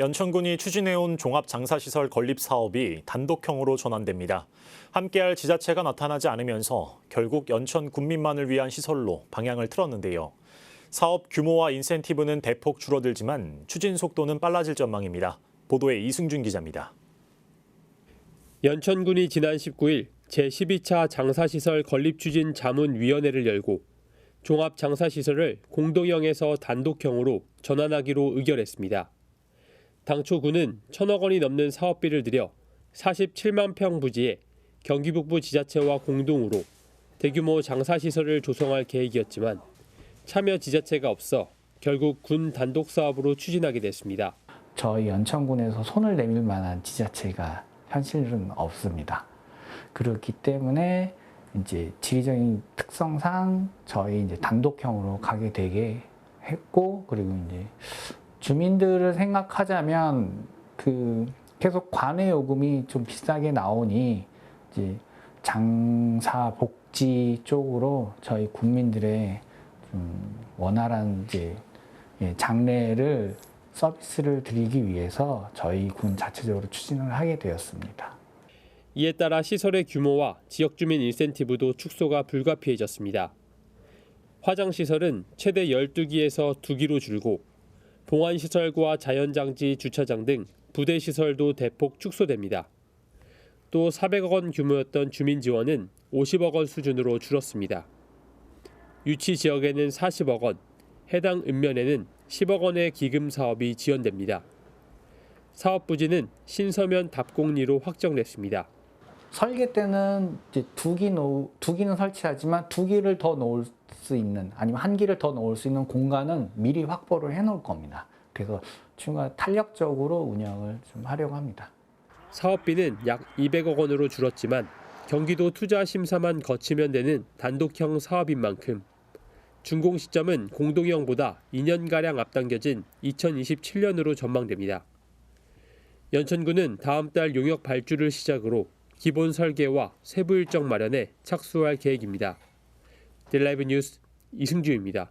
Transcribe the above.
연천군이 추진해온 종합장사시설 건립 사업이 단독형으로 전환됩니다. 함께할 지자체가 나타나지 않으면서 결국 연천 군민만을 위한 시설로 방향을 틀었는데요. 사업 규모와 인센티브는 대폭 줄어들지만 추진 속도는 빨라질 전망입니다. 보도에 이승준 기자입니다. 연천군이 지난 19일 제12차 장사시설 건립 추진 자문위원회를 열고 종합장사시설을 공동형에서 단독형으로 전환하기로 의결했습니다. 당초 군은 천억 원이 넘는 사업비를 들여 47만 평 부지에 경기 북부 지자체와 공동으로 대규모 장사시설을 조성할 계획이었지만 참여 지자체가 없어 결국 군 단독 사업으로 추진하게 됐습니다. 저희 연천군에서 손을 내밀 만한 지자체가 현실은 없습니다. 그렇기 때문에 이제 지리적인 특성상 저희 이제 단독형으로 가게 되게 했고 그리고 이제 주민들을 생각하자면 그 계속 관외 요금이 좀 비싸게 나오니 이제 장사 복지 쪽으로 저희 국민들의 좀 원활한 이제 예, 장래를 서비스를 드리기 위해서 저희 군 자체적으로 추진을 하게 되었습니다. 이에 따라 시설의 규모와 지역 주민 인센티브도 축소가 불가피해졌습니다. 화장 시설은 최대 12기에서 2기로 줄고 봉안 시설과 자연장지 주차장 등 부대 시설도 대폭 축소됩니다. 또 400억 원 규모였던 주민 지원은 50억 원 수준으로 줄었습니다. 유치 지역에는 40억 원, 해당 읍면에는 10억 원의 기금 사업이 지원됩니다. 사업 부지는 신서면 답공리로 확정됐습니다. 설계 때는 이제 두기 놓, 두 기는 설치하지만 두 기를 더 놓을 수 있는 아니면 한 기를 더 놓을 수 있는 공간은 미리 확보를 해 놓을 겁니다. 그래서 추가 탄력적으로 운영을 좀 하려고 합니다. 사업비는 약 200억 원으로 줄었지만 경기도 투자 심사만 거치면 되는 단독형 사업인 만큼 준공 시점은 공동형보다 2년가량 앞당겨진 2027년으로 전망됩니다. 연천군은 다음 달 용역 발주를 시작으로 기본 설계와 세부 일정 마련에 착수할 계획입니다. 델라이브 뉴스 이승주입니다.